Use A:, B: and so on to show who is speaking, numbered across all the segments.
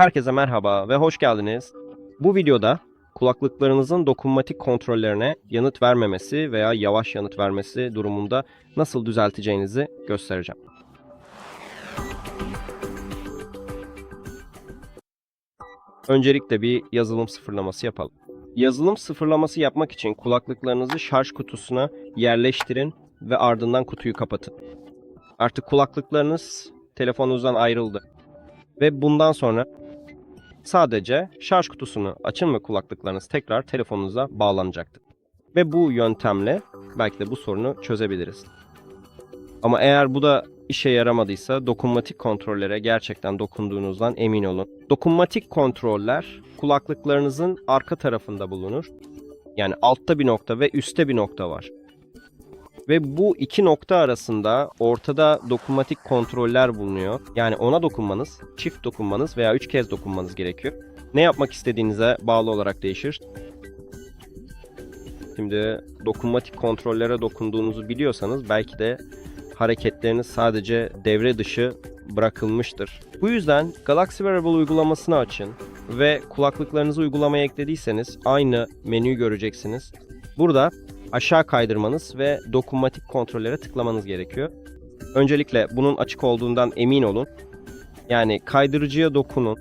A: Herkese merhaba ve hoş geldiniz. Bu videoda kulaklıklarınızın dokunmatik kontrollerine yanıt vermemesi veya yavaş yanıt vermesi durumunda nasıl düzelteceğinizi göstereceğim. Öncelikle bir yazılım sıfırlaması yapalım. Yazılım sıfırlaması yapmak için kulaklıklarınızı şarj kutusuna yerleştirin ve ardından kutuyu kapatın. Artık kulaklıklarınız telefonunuzdan ayrıldı. Ve bundan sonra sadece şarj kutusunu açın ve kulaklıklarınız tekrar telefonunuza bağlanacaktır. Ve bu yöntemle belki de bu sorunu çözebiliriz. Ama eğer bu da işe yaramadıysa dokunmatik kontrollere gerçekten dokunduğunuzdan emin olun. Dokunmatik kontroller kulaklıklarınızın arka tarafında bulunur. Yani altta bir nokta ve üstte bir nokta var. Ve bu iki nokta arasında ortada dokunmatik kontroller bulunuyor. Yani ona dokunmanız, çift dokunmanız veya üç kez dokunmanız gerekiyor. Ne yapmak istediğinize bağlı olarak değişir. Şimdi dokunmatik kontrollere dokunduğunuzu biliyorsanız belki de hareketleriniz sadece devre dışı bırakılmıştır. Bu yüzden Galaxy Wearable uygulamasını açın ve kulaklıklarınızı uygulamaya eklediyseniz aynı menüyü göreceksiniz. Burada aşağı kaydırmanız ve dokunmatik kontrollere tıklamanız gerekiyor. Öncelikle bunun açık olduğundan emin olun. Yani kaydırıcıya dokunun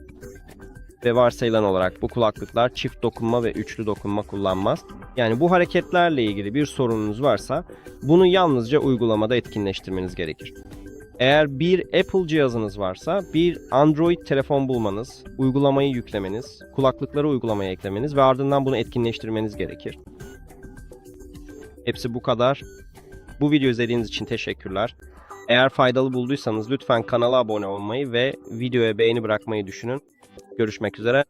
A: ve varsayılan olarak bu kulaklıklar çift dokunma ve üçlü dokunma kullanmaz. Yani bu hareketlerle ilgili bir sorununuz varsa bunu yalnızca uygulamada etkinleştirmeniz gerekir. Eğer bir Apple cihazınız varsa bir Android telefon bulmanız, uygulamayı yüklemeniz, kulaklıkları uygulamaya eklemeniz ve ardından bunu etkinleştirmeniz gerekir. Hepsi bu kadar. Bu video izlediğiniz için teşekkürler. Eğer faydalı bulduysanız lütfen kanala abone olmayı ve videoya beğeni bırakmayı düşünün. Görüşmek üzere.